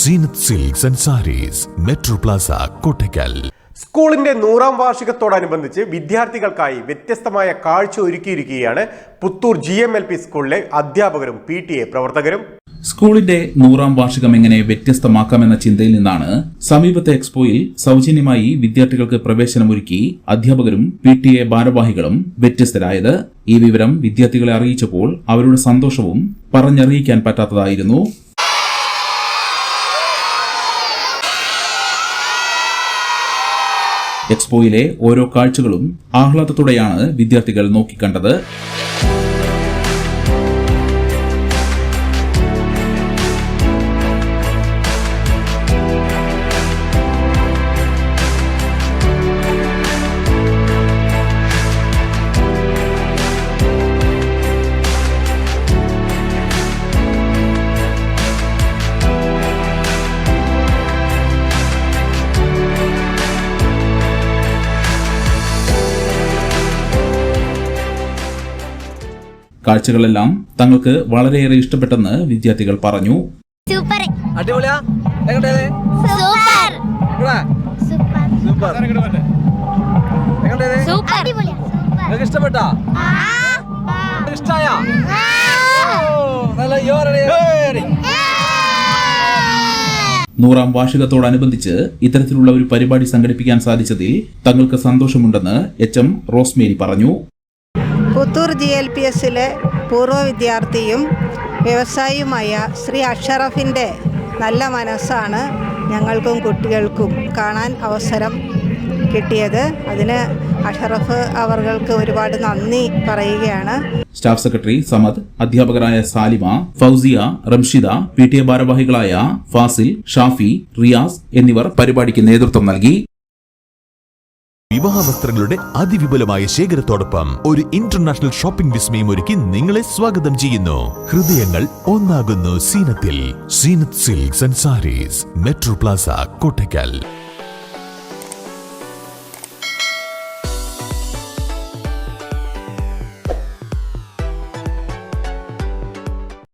Zeenath silks and sarees metro plaza Kottakkal സ്കൂളിന്റെ നൂറാം വാർഷികത്തോടനുബന്ധിച്ച് വിദ്യാർത്ഥികൾക്കായി വ്യത്യസ്തമായ കാഴ്ച ഒരുക്കിയിരിക്കുകയാണ് Puthur G M L P സ്കൂളിലെ അധ്യാപകരും പി ടി എ പ്രവർത്തകരും. സ്കൂളിന്റെ നൂറാം വാർഷികം എങ്ങനെ വ്യത്യസ്തമാക്കാമെന്ന ചിന്തയിൽ നിന്നാണ് സമീപത്തെ എക്സ്പോയിൽ സൗജന്യമായി വിദ്യാർത്ഥികൾക്ക് പ്രവേശനമൊരുക്കി അധ്യാപകരും പി ടി എ ഭാരവാഹികളും വ്യത്യസ്തരായത്. ഈ വിവരം വിദ്യാർത്ഥികളെ അറിയിച്ചപ്പോൾ അവരുടെ സന്തോഷവും പറഞ്ഞറിയിക്കാൻ പറ്റാത്തതായിരുന്നു. എക്സ്പോയിലെ ഓരോ കാഴ്ചകളും ആഹ്ലാദത്തോടെയാണ് വിദ്യാർത്ഥികൾ നോക്കിക്കണ്ടത്. കാഴ്ചകളെല്ലാം തങ്ങൾക്ക് വളരെയേറെ ഇഷ്ടപ്പെട്ടെന്ന് വിദ്യാർത്ഥികൾ പറഞ്ഞു. സൂപ്പർ. സൂപ്പർ. ഇഷ്ടപ്പെട്ടാ? ഇഷ്ടായ? നല്ല യോറടി നൂറാം വാർഷികത്തോടനുബന്ധിച്ച് ഇത്തരത്തിലുള്ള ഒരു പരിപാടി സംഘടിപ്പിക്കാൻ സാധിച്ചതിൽ തങ്ങൾക്ക് സന്തോഷമുണ്ടെന്ന് എച്ച് എം റോസ്മേരി പറഞ്ഞു. പുത്തൂർ ജി എൽ പി എസിലെ പൂർവ വിദ്യാർത്ഥിയും വ്യവസായിയുമായ ശ്രീ അഷറഫിന്റെ നല്ല മനസ്സാണ് ഞങ്ങൾക്കും കുട്ടികൾക്കും കാണാൻ അവസരം കിട്ടിയത്. അതിന് അഷറഫ് അവർക്ക് ഒരുപാട് നന്ദി പറയുകയാണ്. സ്റ്റാഫ് സെക്രട്ടറി സമദ് അധ്യാപകരായ Salima Fousiya Ramshida P T A ഭാരവാഹികളായ ഫാസിൽ ഷാഫി റിയാസ് എന്നിവർ പരിപാടിക്ക് നേതൃത്വം നൽകി. വിവാഹ വസ്ത്രങ്ങളുടെ അതിവിപുലമായ ശേഖരത്തോടൊപ്പം ഒരു ഇന്റർനാഷണൽ ഷോപ്പിംഗ് വിസ്മയം ഒരുക്കി നിങ്ങളെ സ്വാഗതം ചെയ്യുന്നു. ഹൃദയങ്ങൾ ഒന്നാകുന്നു സീനത്തിൽ. Zeenath silks and sarees. Metro plaza Kottakkal.